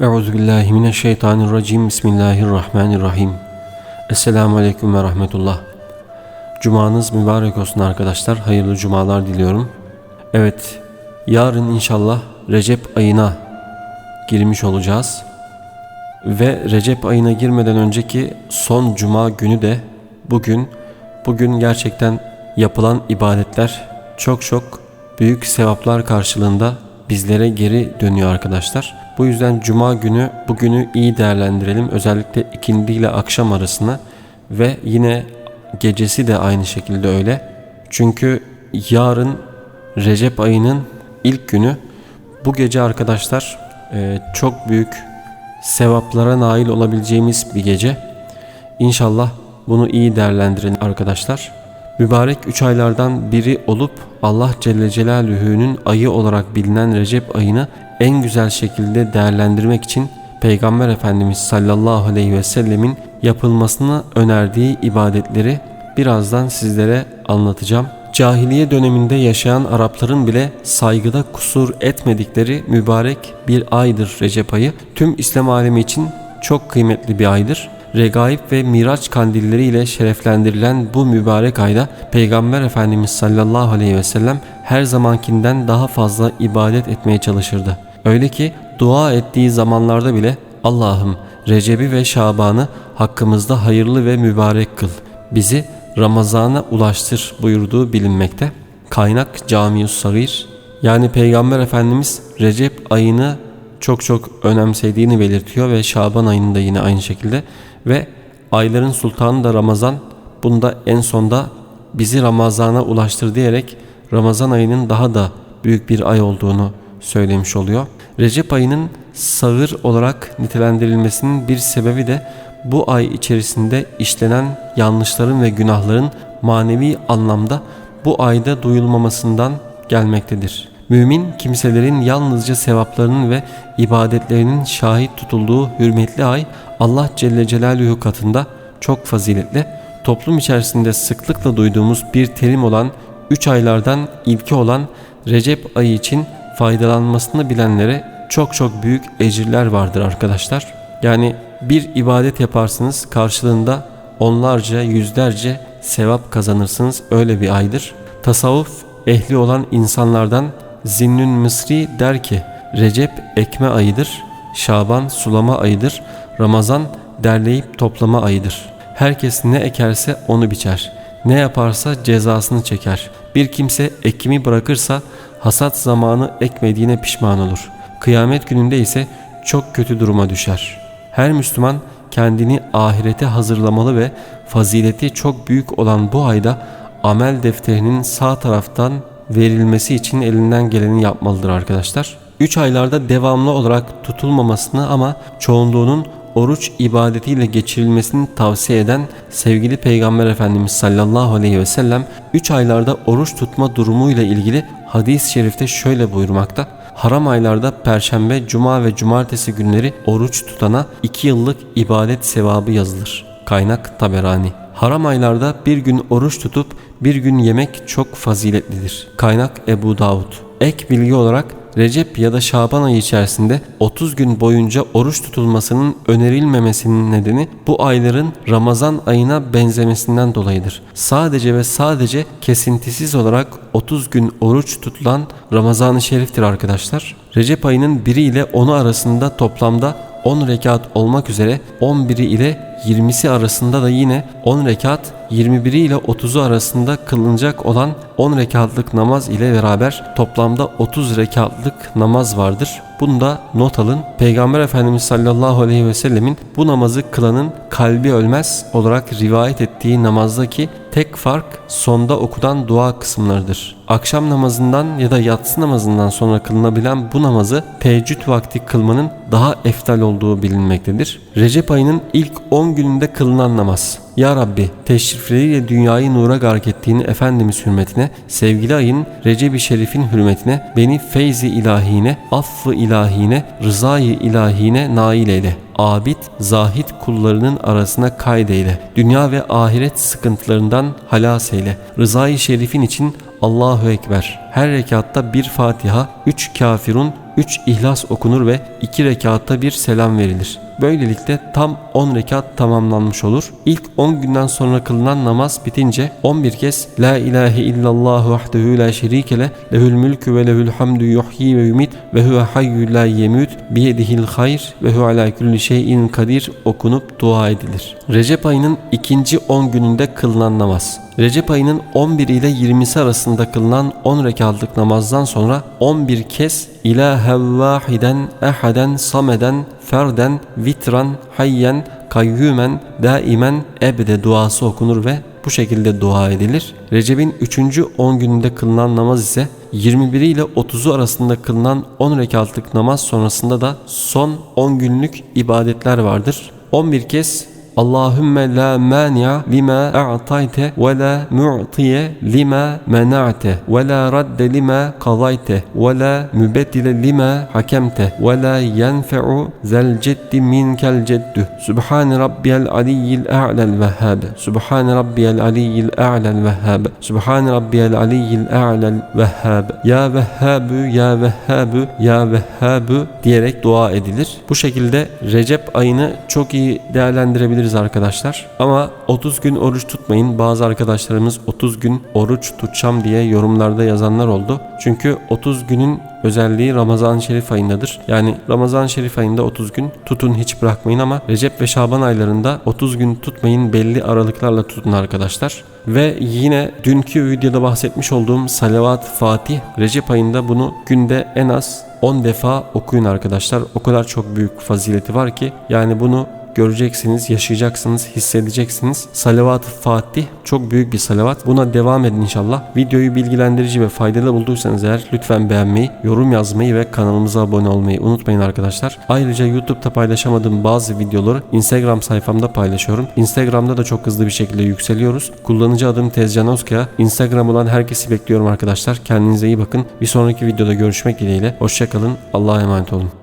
Euzubillahimineşşeytanirracim. Bismillahirrahmanirrahim. Esselamu Aleyküm ve Rahmetullah. Cumanız mübarek olsun arkadaşlar. Hayırlı cumalar diliyorum. Evet, yarın inşallah Recep ayına girmiş olacağız. Ve Recep ayına girmeden önceki son cuma günü de bugün. Bugün gerçekten yapılan ibadetler çok çok büyük sevaplar karşılığında bizlere geri dönüyor arkadaşlar. Bu yüzden cuma günü bugünü iyi değerlendirelim. Özellikle ikindi ile akşam arasına ve yine gecesi de aynı şekilde öyle. Çünkü yarın Recep ayının ilk günü bu gece arkadaşlar e, çok büyük sevaplara nail olabileceğimiz bir gece. İnşallah bunu iyi değerlendirin arkadaşlar. Mübarek üç aylardan biri olup Allah Celle Celaluhu'nun ayı olarak bilinen Recep ayını en güzel şekilde değerlendirmek için Peygamber Efendimiz sallallahu aleyhi ve sellemin yapılmasını önerdiği ibadetleri birazdan sizlere anlatacağım. Cahiliye döneminde yaşayan Arapların bile saygıda kusur etmedikleri mübarek bir aydır Recep ayı. Tüm İslam alemi için çok kıymetli bir aydır. Regaib ve Miraç kandilleriyle şereflendirilen bu mübarek ayda Peygamber Efendimiz sallallahu aleyhi ve sellem her zamankinden daha fazla ibadet etmeye çalışırdı. Öyle ki dua ettiği zamanlarda bile Allah'ım Recep'i ve Şaban'ı hakkımızda hayırlı ve mübarek kıl. Bizi Ramazan'a ulaştır buyurduğu bilinmekte. Kaynak Camius Sagir yani Peygamber Efendimiz Recep ayını çok çok önemsediğini belirtiyor ve Şaban ayını da yine aynı şekilde ve ayların sultanı da Ramazan bunda en sonda bizi Ramazan'a ulaştır diyerek Ramazan ayının daha da büyük bir ay olduğunu söylemiş oluyor. Recep ayının sağır olarak nitelendirilmesinin bir sebebi de bu ay içerisinde işlenen yanlışların ve günahların manevi anlamda bu ayda duyulmamasından gelmektedir. Mümin kimselerin yalnızca sevaplarının ve ibadetlerinin şahit tutulduğu hürmetli ay Allah Celle Celaluhu katında çok faziletli, toplum içerisinde sıklıkla duyduğumuz bir terim olan 3 aylardan ilki olan Recep ayı için faydalanmasını bilenlere çok çok büyük ecirler vardır arkadaşlar. Yani bir ibadet yaparsınız karşılığında onlarca yüzlerce sevap kazanırsınız öyle bir aydır. Tasavvuf ehli olan insanlardan Zinnün Mısri der ki Recep ekme ayıdır, Şaban sulama ayıdır, Ramazan derleyip toplama ayıdır. Herkes ne ekerse onu biçer, ne yaparsa cezasını çeker. Bir kimse ekimi bırakırsa hasat zamanı ekmediğine pişman olur. Kıyamet gününde ise çok kötü duruma düşer. Her Müslüman kendini ahirete hazırlamalı ve fazileti çok büyük olan bu ayda amel defterinin sağ taraftan verilmesi için elinden geleni yapmalıdır arkadaşlar. 3 aylarda devamlı olarak tutulmamasını ama çoğunluğunun oruç ibadetiyle geçirilmesini tavsiye eden sevgili Peygamber Efendimiz sallallahu aleyhi ve sellem 3 aylarda oruç tutma durumuyla ilgili hadis-i şerifte şöyle buyurmakta. Haram aylarda perşembe, cuma ve cumartesi günleri oruç tutana 2 yıllık ibadet sevabı yazılır. Kaynak Taberani Haram aylarda bir gün oruç tutup bir gün yemek çok faziletlidir. Kaynak Ebu Davud. Ek bilgi olarak Recep ya da Şaban ayı içerisinde 30 gün boyunca oruç tutulmasının önerilmemesinin nedeni bu ayların Ramazan ayına benzemesinden dolayıdır. Sadece ve sadece kesintisiz olarak 30 gün oruç tutulan Ramazan-ı Şerif'tir arkadaşlar. Recep ayının 1 ile 10'u arasında toplamda 10 rekat olmak üzere 11'i ile 20'si arasında da yine 10 rekat 21'i ile 30'u arasında kılınacak olan 10 rekatlık namaz ile beraber toplamda 30 rekatlık namaz vardır. Bunu da not alın. Peygamber Efendimiz sallallahu aleyhi ve sellemin bu namazı kılanın kalbi ölmez olarak rivayet ettiği namazdaki tek fark sonda okudan dua kısımlarıdır. Akşam namazından ya da yatsı namazından sonra kılınabilen bu namazı teheccüd vakti kılmanın daha eftal olduğu bilinmektedir. Recep ayının ilk 10 gününde kılınan namaz. Ya Rabbi teşrifleriyle dünyayı nura gark ettiğini Efendimiz hürmetine, sevgili ayın Recep-i Şerif'in hürmetine, beni feyzi ilahine, affı ilahine, rızayı ilahine nail eyle. Abid, zahit kullarının arasına kaydeyle. Dünya ve ahiret sıkıntılarından halas eyle. Rızayı şerifin için Allahu Ekber. Her rekatta bir Fatiha, üç kafirun, 3 ihlas okunur ve 2 rekatta bir selam verilir. Böylelikle tam 10 rekat tamamlanmış olur. İlk 10 günden sonra kılınan namaz bitince 11 kez La ilahe illallah vahdehu la şerike le lehül mülkü ve lehül hamdü yuhyi ve yumit ve huve hayyü la yemut biyedihil hayr ve huve ala kulli şeyin kadir okunup dua edilir. Recep ayının ikinci 10 gününde kılınan namaz. Recep ayının 11 ile 20'si arasında kılınan 10 rekatlık namazdan sonra 11 kez İlahe vahiden, ehaden, sameden, ferden, vitran, hayyen, kayyumen, daimen, ebede duası okunur ve bu şekilde dua edilir. Recep'in 3. 10 gününde kılınan namaz ise 21 ile 30'u arasında kılınan 10 rekatlık namaz sonrasında da son 10 günlük ibadetler vardır. 11 kez Allahümme la mani'a lima a'tayte ve la mu'tiye lima mena'te ve la radde lima kazayte ve la mübeddile lima hakemte ve la yenfe'u zel ceddi minkel ceddü Sübhane rabbiyel aliyyil a'lel vehhab. Sübhane rabbiyel aliyyil a'lel vehhab. Sübhane rabbiyel aliyyil a'lel vehhab. Ya vehhabü ya vehhabü ya vehhabü diyerek dua edilir. Bu şekilde Recep ayını çok iyi değerlendirebiliriz arkadaşlar. Ama 30 gün oruç tutmayın. Bazı arkadaşlarımız 30 gün oruç tutacağım diye yorumlarda yazanlar oldu. Çünkü 30 günün özelliği Ramazan Şerif ayındadır. Yani Ramazan Şerif ayında 30 gün tutun hiç bırakmayın ama Recep ve Şaban aylarında 30 gün tutmayın belli aralıklarla tutun arkadaşlar. Ve yine dünkü videoda bahsetmiş olduğum Salavat Fatih Recep ayında bunu günde en az 10 defa okuyun arkadaşlar. O kadar çok büyük fazileti var ki yani bunu göreceksiniz, yaşayacaksınız, hissedeceksiniz. Salavat-ı Fatih çok büyük bir salavat. Buna devam edin inşallah. Videoyu bilgilendirici ve faydalı bulduysanız eğer lütfen beğenmeyi, yorum yazmayı ve kanalımıza abone olmayı unutmayın arkadaşlar. Ayrıca YouTube'da paylaşamadığım bazı videoları Instagram sayfamda paylaşıyorum. Instagram'da da çok hızlı bir şekilde yükseliyoruz. Kullanıcı adım Tezcan Özkaya. Instagram olan herkesi bekliyorum arkadaşlar. Kendinize iyi bakın. Bir sonraki videoda görüşmek dileğiyle. Hoşçakalın. Allah'a emanet olun.